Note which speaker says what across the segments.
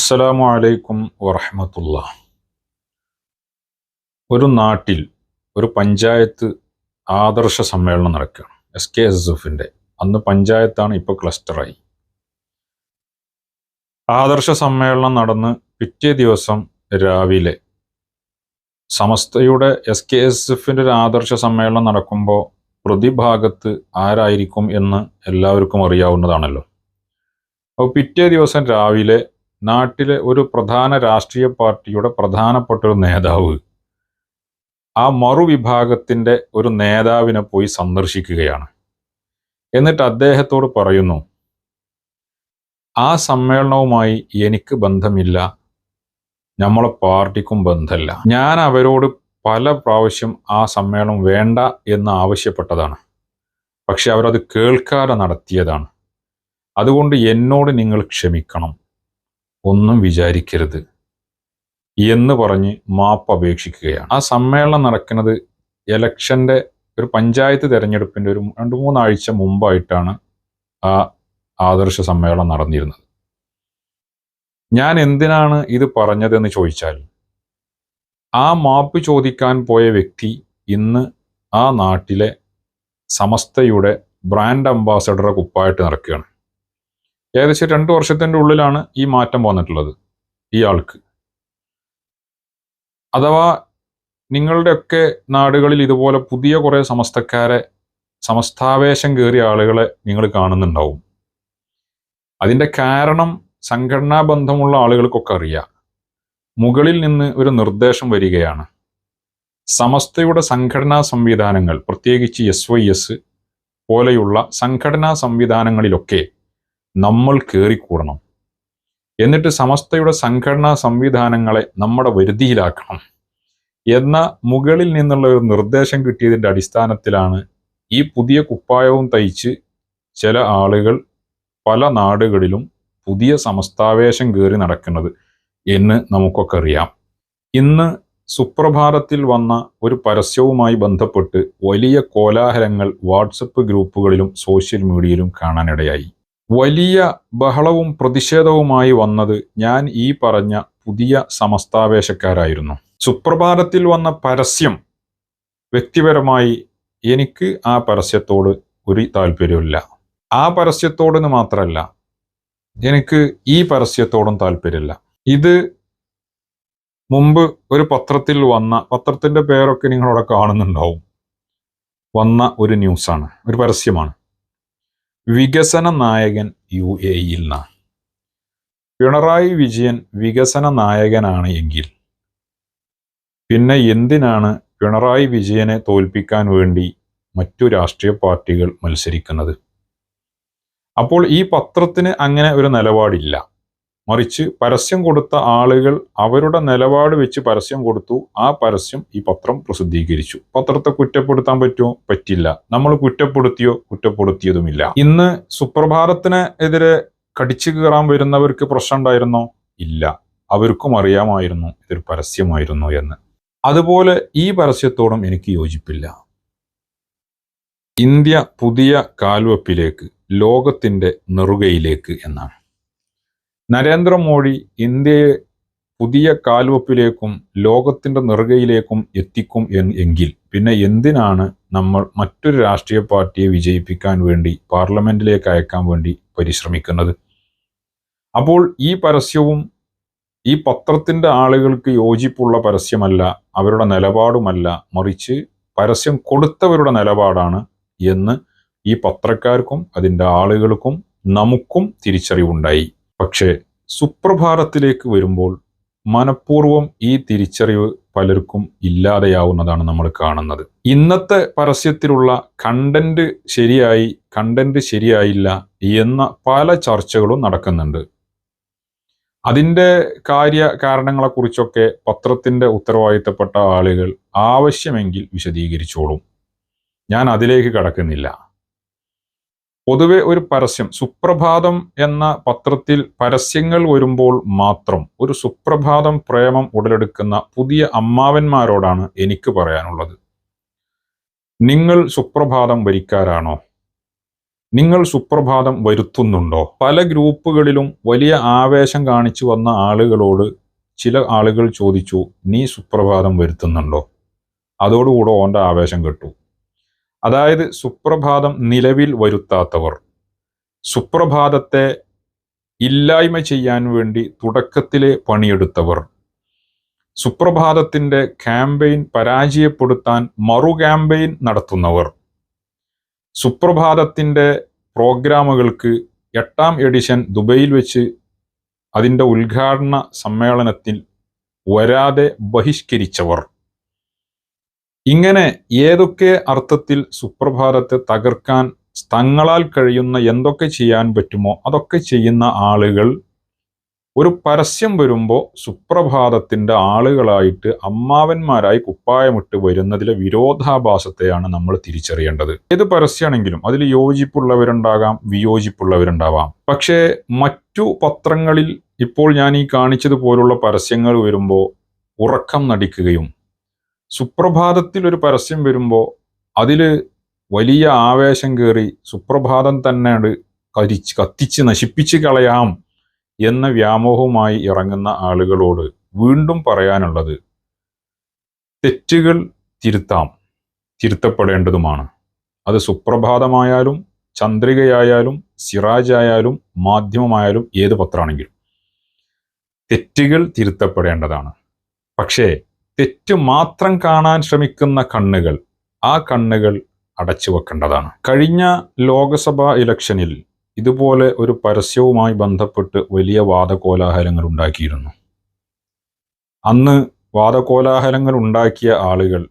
Speaker 1: അസ്സലാമു അലൈക്കും വറഹമത്തുള്ള. ഒരു നാട്ടിൽ ഒരു പഞ്ചായത്ത് ആദർശ സമ്മേളനം നടക്കുകയാണ്. എസ് കെ എസ് എഫിന്റെ. അന്ന് പഞ്ചായത്താണ് ഇപ്പോൾ ക്ലസ്റ്ററായി. ആദർശ സമ്മേളനം നടന്ന് പിറ്റേ ദിവസം രാവിലെ സമസ്തയുടെ എസ് കെ എസ് എഫിന്റെ ഒരു ആദർശ സമ്മേളനം നടക്കുമ്പോൾ പ്രതിഭാഗത്ത് ആരായിരിക്കും എന്ന് എല്ലാവർക്കും അറിയാവുന്നതാണല്ലോ. അപ്പോൾ പിറ്റേ ദിവസം രാവിലെ നാട്ടിലെ ഒരു പ്രധാന രാഷ്ട്രീയ പാർട്ടിയുടെ പ്രധാനപ്പെട്ട ഒരു നേതാവ്. ആ മറുവിഭാഗത്തിന്റെ ഒരു നേതാവിനെ പോയി സന്ദർശിക്കുകയാണ്. എന്നിട്ട് അദ്ദേഹത്തോട് പറയുന്നു ആ സമ്മേളനവുമായി എനിക്ക് ബന്ധമില്ല. നമ്മളെ പാർട്ടിക്കും ബന്ധമില്ല ഞാൻ അവരോട് പല പ്രാവശ്യം ആ സമ്മേളനം വേണ്ട എന്ന് ആവശ്യപ്പെട്ടതാണ്. പക്ഷെ അവരത് കേൾക്കാതെ നടത്തിയതാണ്. അതുകൊണ്ട് എന്നോട് നിങ്ങൾ ക്ഷമിക്കണം. ഒന്നും വിചാരിക്കരുത് എന്ന് പറഞ്ഞ് മാപ്പ് അപേക്ഷിക്കുകയാണ്. ആ സമ്മേളനം നടക്കുന്നത് എലക്ഷന്റെ ഒരു പഞ്ചായത്ത് തിരഞ്ഞെടുപ്പിന്റെ ഒരു രണ്ട് മൂന്നാഴ്ച മുമ്പായിട്ടാണ് ആ ആദർശ സമ്മേളനം നടന്നിരുന്നത്. ഞാൻ എന്തിനാണ് ഇത് പറഞ്ഞതെന്ന് ചോദിച്ചാൽ ആ മാപ്പ് ചോദിക്കാൻ പോയ വ്യക്തി ഇന്ന് ആ നാട്ടിലെ സമസ്തയുടെ ബ്രാൻഡ് അംബാസഡറെ കുപ്പായിട്ട് നടക്കുകയാണ്. ഏകദേശം രണ്ട് വർഷത്തിന്റെ ഉള്ളിലാണ് ഈ മാറ്റം വന്നിട്ടുള്ളത് ഇയാൾക്ക്. അഥവാ നിങ്ങളുടെയൊക്കെ നാടുകളിൽ ഇതുപോലെ പുതിയ കുറേ സമസ്തക്കാരെ സമസ്താവേശം കയറിയ ആളുകളെ നിങ്ങൾ കാണുന്നുണ്ടാവും. അതിന്റെ കാരണം സംഘടനാ ബന്ധമുള്ള ആളുകൾക്കൊക്കെ അറിയാം. മുകളിൽ നിന്ന് ഒരു നിർദ്ദേശം വരികയാണ്. സമസ്തയുടെ സംഘടനാ സംവിധാനങ്ങൾ പ്രത്യേകിച്ച് എസ് വൈ എസ് പോലെയുള്ള സംഘടനാ സംവിധാനങ്ങളിലൊക്കെ നമ്മൾ കയറിക്കൂടണം എന്നിട്ട് സമസ്തയുടെ സംഘടനാ സംവിധാനങ്ങളെ നമ്മുടെ വരുതിയിലാക്കണം. എന്ന മുകളിൽ നിന്നുള്ള ഒരു നിർദ്ദേശം കിട്ടിയതിന്റെ അടിസ്ഥാനത്തിലാണ് ഈ പുതിയ കുപ്പായവും തയ്ച്ച് ചില ആളുകൾ പല നാടുകളിലും പുതിയ സമസ്താവേശം കയറി നടക്കുന്നത് എന്ന് നമുക്കൊക്കെ അറിയാം. ഇന്ന് സുപ്രഭാതത്തിൽ വന്ന ഒരു പരസ്യവുമായി ബന്ധപ്പെട്ട് വലിയ കോലാഹലങ്ങൾ വാട്സപ്പ് ഗ്രൂപ്പുകളിലും സോഷ്യൽ മീഡിയയിലും കാണാനിടയായി. വലിയ ബഹളവും പ്രതിഷേധവുമായി വന്നത് ഞാൻ ഈ പറഞ്ഞ പുതിയ സമസ്താവേശക്കാരായിരുന്നു. സുപ്രഭാതത്തിൽ വന്ന പരസ്യം വ്യക്തിപരമായി എനിക്ക് ആ പരസ്യത്തോട് ഒരു താല്പര്യമില്ല ആ പരസ്യത്തോടെന്ന് മാത്രമല്ല എനിക്ക് ഈ പരസ്യത്തോടും താല്പര്യമില്ല. ഇത് മുമ്പ് ഒരു പത്രത്തിൽ വന്ന പത്രത്തിന്റെ പേരൊക്കെ നിങ്ങളവിടെ കാണുന്നുണ്ടാവും. വന്ന ഒരു ന്യൂസാണ് ഒരു പരസ്യമാണ്. വികസന നായകൻ യു എ ഇയിൽ നിന്നാണ് പിണറായി വിജയൻ വികസന നായകനാണ് എങ്കിൽ. പിന്നെ എന്തിനാണ് പിണറായി വിജയനെ തോൽപ്പിക്കാൻ വേണ്ടി മറ്റു രാഷ്ട്രീയ പാർട്ടികൾ മത്സരിക്കുന്നത്? അപ്പോൾ ഈ പത്രത്തിന് അങ്ങനെ ഒരു നിലപാടില്ല. മറിച്ച് പരസ്യം കൊടുത്ത ആളുകൾ അവരുടെ നിലപാട് വെച്ച് പരസ്യം കൊടുത്തു. ആ പരസ്യം ഈ പത്രം പ്രസിദ്ധീകരിച്ചു. പത്രത്തെ കുറ്റപ്പെടുത്താൻ പറ്റുമോ? പറ്റില്ല. നമ്മൾ കുറ്റപ്പെടുത്തിയോ? കുറ്റപ്പെടുത്തിയതുമില്ല. ഇന്ന് സുപ്രഭാതത്തിനെതിരെ കടിച്ചു കയറാൻ വരുന്നവർക്ക് പ്രശ്നം ഉണ്ടായിരുന്നോ? ഇല്ല. അവർക്കും അറിയാമായിരുന്നു. ഇതൊരു പരസ്യമായിരുന്നു എന്ന്. അതുപോലെ ഈ പരസ്യത്തോടും എനിക്ക് യോജിപ്പില്ല. ഇന്ത്യ പുതിയ കാൽവെപ്പിലേക്ക് ലോകത്തിന്റെ നെറുകയിലേക്ക് എന്നാണ്. നരേന്ദ്രമോദി ഇന്ത്യയെ പുതിയ കാൽവെപ്പിലേക്കും ലോകത്തിന്റെ നെറുകയിലേക്കും എത്തിക്കും എങ്കിൽ പിന്നെ എന്തിനാണ് നമ്മൾ മറ്റൊരു രാഷ്ട്രീയ പാർട്ടിയെ വിജയിപ്പിക്കാൻ വേണ്ടി പാർലമെന്റിലേക്ക് അയക്കാൻ വേണ്ടി പരിശ്രമിക്കുന്നത്? അപ്പോൾ ഈ പരസ്യവും ഈ പത്രത്തിന്റെ ആളുകൾക്ക് യോജിപ്പുള്ള പരസ്യമല്ല അവരുടെ നിലപാടുമല്ല മറിച്ച് പരസ്യം കൊടുത്തവരുടെ നിലപാടാണ് എന്ന് ഈ പത്രക്കാർക്കും അതിന്റെ ആളുകൾക്കും നമുക്കും തിരിച്ചറിവുണ്ടായി. പക്ഷേ സുപ്രഭാതത്തിലേക്ക് വരുമ്പോൾ മനഃപൂർവം ഈ തിരിച്ചറിവ് പലർക്കും ഇല്ലാതെയാവുന്നതാണ് നമ്മൾ കാണുന്നത്. ഇന്നത്തെ പരസ്യത്തിലുള്ള കണ്ടന്റ് ശരിയായി കണ്ടന്റ് ശരിയായില്ല എന്ന പല ചർച്ചകളും നടക്കുന്നുണ്ട്. അതിന്റെ കാര്യ കാരണങ്ങളെക്കുറിച്ചൊക്കെ പത്രത്തിന്റെ ഉത്തരവാദിത്തപ്പെട്ട ആളുകൾ ആവശ്യമെങ്കിൽ വിശദീകരിച്ചോളും. ഞാൻ അതിലേക്ക് കടക്കുന്നില്ല. പൊതുവെ ഒരു പരസ്യം സുപ്രഭാതം എന്ന പത്രത്തിൽ പരസ്യങ്ങൾ വരുമ്പോൾ മാത്രം ഒരു സുപ്രഭാതം പ്രേമം ഉടലെടുക്കുന്ന പുതിയ അമ്മാവന്മാരോടാണ് എനിക്ക് പറയാനുള്ളത്. നിങ്ങൾ സുപ്രഭാതം വരിക്കാരാണോ? നിങ്ങൾ സുപ്രഭാതം വരുത്തുന്നുണ്ടോ? പല ഗ്രൂപ്പുകളിലും വലിയ ആവേശം കാണിച്ചു വന്ന ആളുകളോട് ചില ആളുകൾ ചോദിച്ചു നീ സുപ്രഭാതം വരുത്തുന്നുണ്ടോ? അതോടുകൂടെ ഓന്റെ ആവേശം കെട്ടു. അതായത് സുപ്രഭാതം നിലവിൽ വരുത്താത്തവർ. സുപ്രഭാതത്തെ ഇല്ലായ്മ ചെയ്യാൻ വേണ്ടി തുടക്കത്തിലെ പണിയെടുത്തവർ. സുപ്രഭാതത്തിന്റെ ക്യാമ്പയിൻ പരാജയപ്പെടുത്താൻ മറു ക്യാമ്പയിൻ നടത്തുന്നവർ. സുപ്രഭാതത്തിന്റെ പ്രോഗ്രാമുകൾക്ക് എട്ടാം എഡിഷൻ ദുബൈയിൽ വെച്ച് അതിന്റെ ഉദ്ഘാടന സമ്മേളനത്തിൽ വരാതെ ബഹിഷ്കരിച്ചവർ. ഇങ്ങനെ ഏതൊക്കെ അർത്ഥത്തിൽ സുപ്രഭാതത്തെ തകർക്കാൻ തങ്ങളാൽ കഴിയുന്ന എന്തൊക്കെ ചെയ്യാൻ പറ്റുമോ അതൊക്കെ ചെയ്യുന്ന ആളുകൾ ഒരു പരസ്യം വരുമ്പോൾ സുപ്രഭാതത്തിന്റെ ആളുകളായിട്ട് അമ്മാവന്മാരായി കുപ്പായമിട്ട് വരുന്നതിലെ വിരോധാഭാസത്തെയാണ് നമ്മൾ തിരിച്ചറിയേണ്ടത്. ഏത് പരസ്യമാണെങ്കിലും അതിൽ യോജിപ്പുള്ളവരുണ്ടാകാം വിയോജിപ്പുള്ളവരുണ്ടാവാം. പക്ഷേ മറ്റു പത്രങ്ങളിൽ ഇപ്പോൾ ഞാൻ ഈ കാണിച്ചതുപോലുള്ള പരസ്യങ്ങൾ വരുമ്പോൾ ഉറക്കം നടിക്കുകയും സുപ്രഭാതത്തിൽ ഒരു പരസ്യം വരുമ്പോൾ അതിൽ വലിയ ആവേശം കയറി സുപ്രഭാതം തന്നെ കരിച്ച് കത്തിച്ച് നശിപ്പിച്ച് കളയാം എന്ന വ്യാമോഹവുമായി ഇറങ്ങുന്ന ആളുകളോട് വീണ്ടും പറയാനുള്ളത് തെറ്റുകൾ തിരുത്താം തിരുത്തപ്പെടേണ്ടതുമാണ്. അത് സുപ്രഭാതമായാലും ചന്ദ്രികയായാലും സിറാജായാലും മാധ്യമമായാലും ഏത് പത്രമാണെങ്കിലും തെറ്റുകൾ തിരുത്തപ്പെടേണ്ടതാണ്. പക്ഷേ തെറ്റ് മാത്രം കാണാൻ ശ്രമിക്കുന്ന കണ്ണുകൾ ആ കണ്ണുകൾ അടച്ചു വെക്കേണ്ടതാണ് കഴിഞ്ഞ ലോക്സഭാ ഇലക്ഷനിൽ ഇതുപോലെ ഒരു പരസ്യവുമായി ബന്ധപ്പെട്ട് വലിയ വാദകോലാഹലങ്ങൾ ഉണ്ടാക്കിയിരുന്നു. അന്ന് വാദകോലാഹലങ്ങൾ ഉണ്ടാക്കിയ ആളുകൾ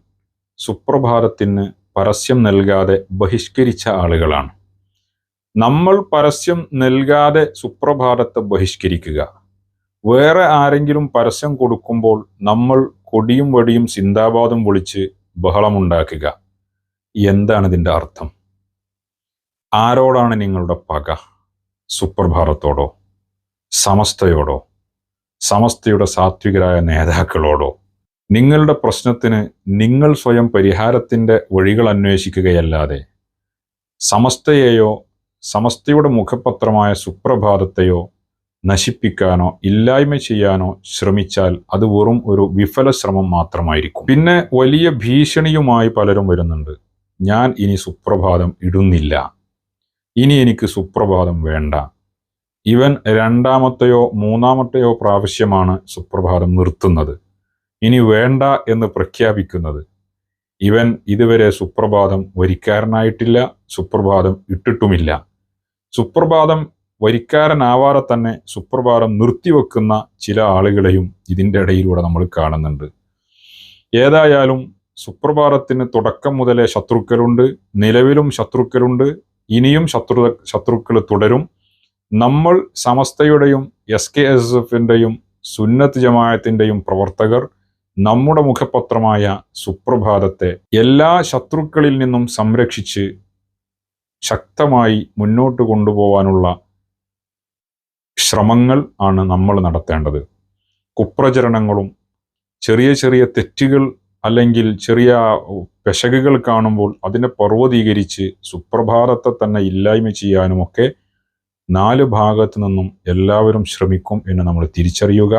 Speaker 1: സുപ്രഭാതത്തിന് പരസ്യം നൽകാതെ ബഹിഷ്കരിച്ച ആളുകളാണ്. നമ്മൾ പരസ്യം നൽകാതെ സുപ്രഭാതത്തെ ബഹിഷ്കരിക്കുക. വേറെ ആരെങ്കിലും പരസ്യം കൊടുക്കുമ്പോൾ നമ്മൾ കൊടിയും വടിയും സിന്ദാബാദും വിളിച്ച് ബഹളമുണ്ടാക്കുക. എന്താണ് ഇതിന്റെ അർത്ഥം? ആരോടാണ് നിങ്ങളുടെ പക? സുപ്രഭാതത്തോടോ? സമസ്തയോടോ? സമസ്തയുടെ സാത്വികരായ നേതാക്കളോടോ? നിങ്ങളുടെ പ്രശ്നത്തിന് നിങ്ങൾ സ്വയം പരിഹാരത്തിന്റെ വഴികൾ അന്വേഷിക്കുകയല്ലാതെ സമസ്തയെയോ സമസ്തയുടെ മുഖപത്രമായ സുപ്രഭാതത്തെയോ നശിപ്പിക്കാനോ ഇല്ലായ്മ ചെയ്യാനോ ശ്രമിച്ചാൽ അത് വെറും ഒരു വിഫല ശ്രമം മാത്രമായിരിക്കും. പിന്നെ വലിയ ഭീഷണിയുമായി പലരും വരുന്നുണ്ട്. ഞാൻ ഇനി സുപ്രഭാതം ഇടുന്നില്ല. ഇനി എനിക്ക് സുപ്രഭാതം വേണ്ട. ഇവൻ രണ്ടാമത്തെയോ മൂന്നാമത്തെയോ പ്രാവശ്യമാണ് സുപ്രഭാതം നിർത്തുന്നത്. ഇനി വേണ്ട എന്ന് പ്രഖ്യാപിക്കുന്നത്. ഇവൻ ഇതുവരെ സുപ്രഭാതം വരിക്കാരനായിട്ടില്ല സുപ്രഭാതം ഇട്ടിട്ടുമില്ല. സുപ്രഭാതം വരിക്കാരനാവാതെ തന്നെ സുപ്രഭാതം നിർത്തിവെക്കുന്ന ചില ആളുകളെയും ഇതിന്റെ ഇടയിലൂടെ നമ്മൾ കാണുന്നുണ്ട്. ഏതായാലും സുപ്രഭാതത്തിന് തുടക്കം മുതലേ ശത്രുക്കളുണ്ട് നിലവിലും ശത്രുക്കളുണ്ട് ഇനിയും ശത്രു ശത്രുക്കൾ തുടരും. നമ്മൾ സമസ്തയുടെയും എസ് കെ എസ് എഫിന്റെയും സുന്നത്ത് ജമായത്തിന്റെയും പ്രവർത്തകർ നമ്മുടെ മുഖപത്രമായ സുപ്രഭാതത്തെ എല്ലാ ശത്രുക്കളിൽ നിന്നും സംരക്ഷിച്ച് ശക്തമായി മുന്നോട്ട് കൊണ്ടുപോകാനുള്ള ശ്രമങ്ങൾ ആണ് നമ്മൾ നടത്തേണ്ടത്. കുപ്രചരണങ്ങളും ചെറിയ ചെറിയ തെറ്റുകൾ അല്ലെങ്കിൽ ചെറിയ പെശകുകൾ കാണുമ്പോൾ അതിനെ പർവതീകരിച്ച് സുപ്രഭാതത്തെ തന്നെ ഇല്ലായ്മ ചെയ്യാനുമൊക്കെ നാല് ഭാഗത്തു നിന്നും എല്ലാവരും ശ്രമിക്കും എന്ന് നമ്മൾ തിരിച്ചറിയുക.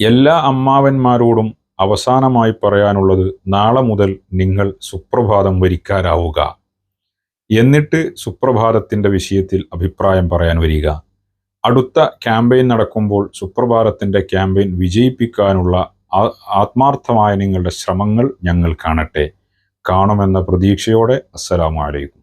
Speaker 1: എല്ലാ അമ്മാവന്മാരോടും അവസാനമായി പറയാനുള്ളത് നാളെ മുതൽ നിങ്ങൾ സുപ്രഭാതം വരിക്കാരാവുക. എന്നിട്ട് സുപ്രഭാതത്തിന്റെ വിഷയത്തിൽ അഭിപ്രായം പറയാൻ വരിക. അടുത്ത ക്യാമ്പയിൻ നടക്കുമ്പോൾ സുപ്രഭാതത്തിന്റെ ക്യാമ്പയിൻ വിജയിപ്പിക്കാനുള്ള ആത്മാർത്ഥമായ നിങ്ങളുടെ ശ്രമങ്ങൾ ഞങ്ങൾ കാണട്ടെ. കാണുമെന്ന പ്രതീക്ഷയോടെ അസ്സലാമു അലൈക്കും.